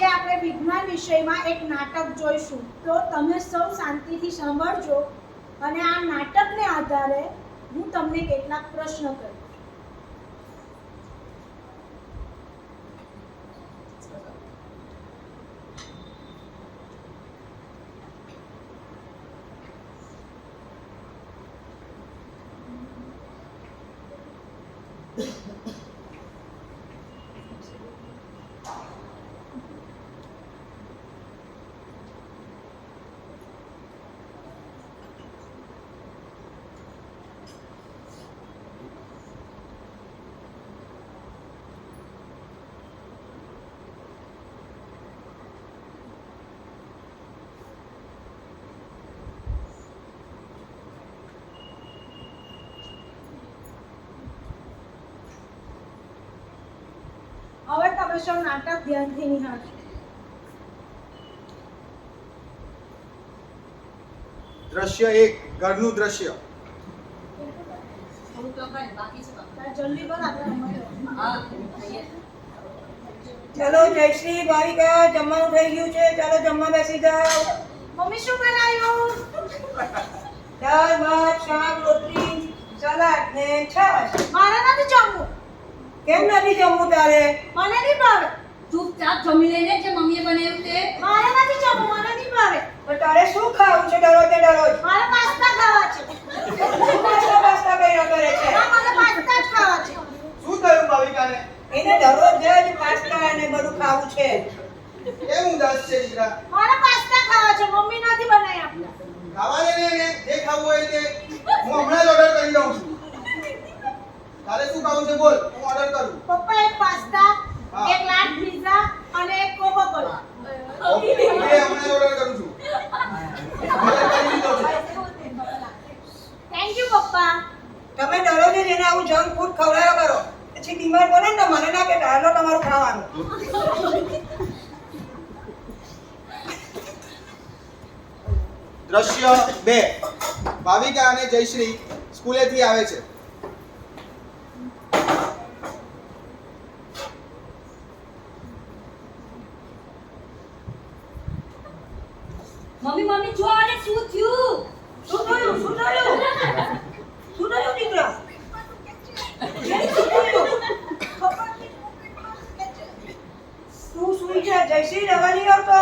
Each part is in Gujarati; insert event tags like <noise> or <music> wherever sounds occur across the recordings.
આજે આપણે વિજ્ઞાન વિષયમાં એક નાટક જોઈશું. તો તમે સૌ શાંતિથી સાંભળજો. અને આ નાટકને આધારે હું તમને કેટલાક પ્રશ્ન કરીશ. તમે સૌ નાટક ધ્યાનથી નિહાળજો દ્રશ્ય એક ઘરનું દ્રશ્ય. આપણે. ચલો જયશ્રી ભાવિકા જમવાનું થઈ ગયું છે. ચાલો જમવા બેસી જાઓ. મમ્મી શું બનાવ્યું? દાળ ભાત શાક રોટલી સલાડ ને છાશ. મારે નથી જમવું. કેમ નથી જમવું તારે? મને નહીં ભાવે. ચૂપચાપ જમી લઈને જે મમ્મીએ બનાવ્યું તે. મારે નથી જમવું મને નહીં ભાવે. પણ તારે શું ખાવું છે દરરોજે દરરોજ? મારે પાસ્તા ખાવા છે. શું પાસ્તા પાસ્તા કર્યા કરે છે. ના મને પાસ્તા જ ખાવા છે. શું થયું ભાવિકાને? એને દરરોજ જ પાસ્તા અને બધું ખાવું છે. કેમ ઉદાસ છે દીકરા? મારે પાસ્તા ખાવા છે મમ્મી નથી બનાવી આપના ખાવા દે ને એને જે ખાવું હોય તે. હું હમણાં જ ઓર્ડર કરી દઉં છું. તારે શું ખાવું છે બોલ હું ઓર્ડર કરું પપ્પા એક પાસ્તા હા. એક લાર્જ પિઝા અને એક કોકો કોલા ઓકે હું એ હમણાં જ ઓર્ડર કરું છું ઓર્ડર કરી દીધો છે થેન્ક યુ પપ્પા તમે દરરોજ જ એને આવું જંક ફૂડ ખવડાવ્યા કરો પડે ને મને ના કે ડાયલો તમારું ખાવાનું. દ્રશ્ય બે. ભાવિકા અને જયશ્રી સ્કૂલેથી આવે છે. મમ્મી મમ્મી જો આને શું થયું? શું થયું? શું થયું <laughs> શું થયું દીકરા કેમ શું થયું તું સુઈ જા જયશ્રી રવાની આવતો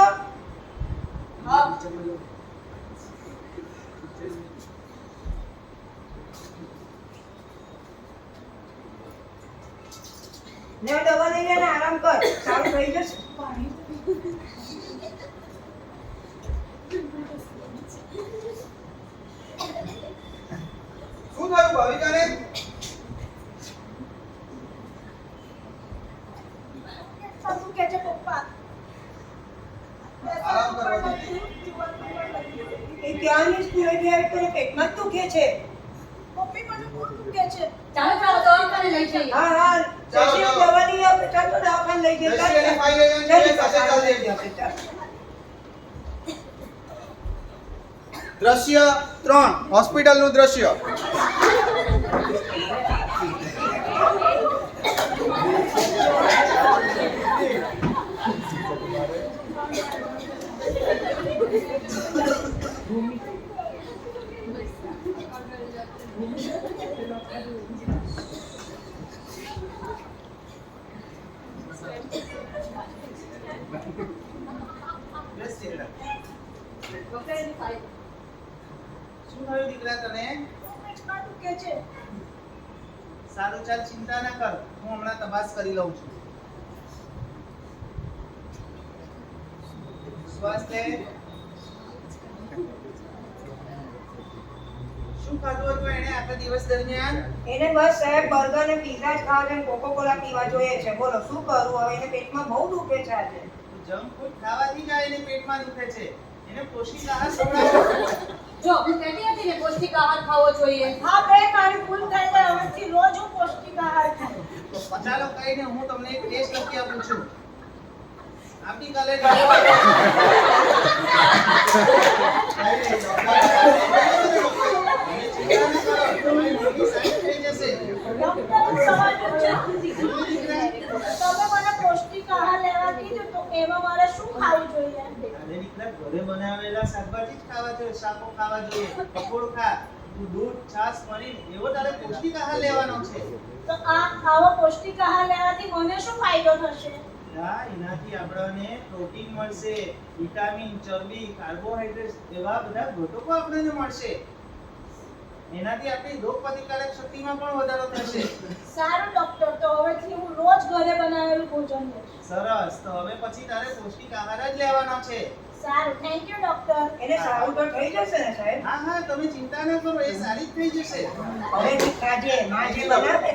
ને દવા લઈ લે ને આરામ કર. સારું થઈ જશે. શું થયું ભાવિકાને શું કે છે પપ્પા આરામ કરવા દે. એ ત્યાંની સ્કૂલેથી આવી તને પેટમાં દુખે છે. મમ્મી મને બહુ દુખે છે? ચાલો ચાલો દવાખાને લઈ જઈએ. હા હા. ચાલો, જયશ્રી ચાલો. દવા નહીં આપે ચાલ તો દવાખાને લઈ જઈએ ચાલો ચાલો ચાલો લઈ જશે, દ્રશ્ય ત્રણ હોસ્પિટલનું દ્રશ્ય. શું થયું દીકરા તને સારું ચાલ ચિંતા ના કર હું હમણાં તપાસ કરી લઉં છું લે શું ખાધું હતું એણે આખા દિવસ દરમિયાન? એને બસ સાહેબ બર્ગર ને પીઝા જ ખાવા છે કોકો કોલા પીવા જોઈએ છે. બોલો શું કરું? હવે એને પેટમાં બહુ દુખે છે આજે. જંક ફૂડ ખાવાથી જ એને પેટમાં દુખે છે. એને પૌષ્ટિક આહાર ખવડાવો <laughs> જો કહેતી હતી ને પૌષ્ટિક આહાર ખાવો જોઈએ. હા બે મારી ભૂલ થઈ ગઈ. હવેથી રોજ હું પૌષ્ટિક આહાર ખાઈશ તો ચાલો કહીને હું તમને એક ટેસ્ટ લખી આપું છું. આવતીકાલે <laughs> થઈ જશે ડોક્ટરે સવાલ પૂછ્યો તમે મને પૌષ્ટિક આહાર લેવા કીધું તો એમાં મારે ઘરે બનાવેલા શાકભાજી જ ખાવા જોઈએ શાકો ખાવા જોઈએ કઠોળ ખા. દૂધ છાશ પનીર એવો તારે પૌષ્ટિક આહાર લેવાનો છે. તો આ આવો પૌષ્ટિક આહાર લેવાથી મને શું ફાયદો થશે? એનાથી આપણને પ્રોટીન મળશે વિટામિન ચરબી કાર્બોહાઈડ્રેટ એવા બધા ઘટકો આપણને મળશે. એનાથી આપણી રોગ પ્રતિકારક શક્તિમાં પણ વધારો થશે. સારું ડોક્ટર તો હવેથી હું રોજ ઘરે બનાવેલું ભોજન લઈશ સરસ. તો હવે પછી તારે પૌષ્ટિક આહાર જ લેવાનો છે. સારું. થેન્ક યુ ડોક્ટર એને સારું તો થઈ જશે ને સાહેબ? હા હા. તમે ચિંતા ન કરો. એ સારી જ થઈ જશે. હવે કાજે માં જે બનાવે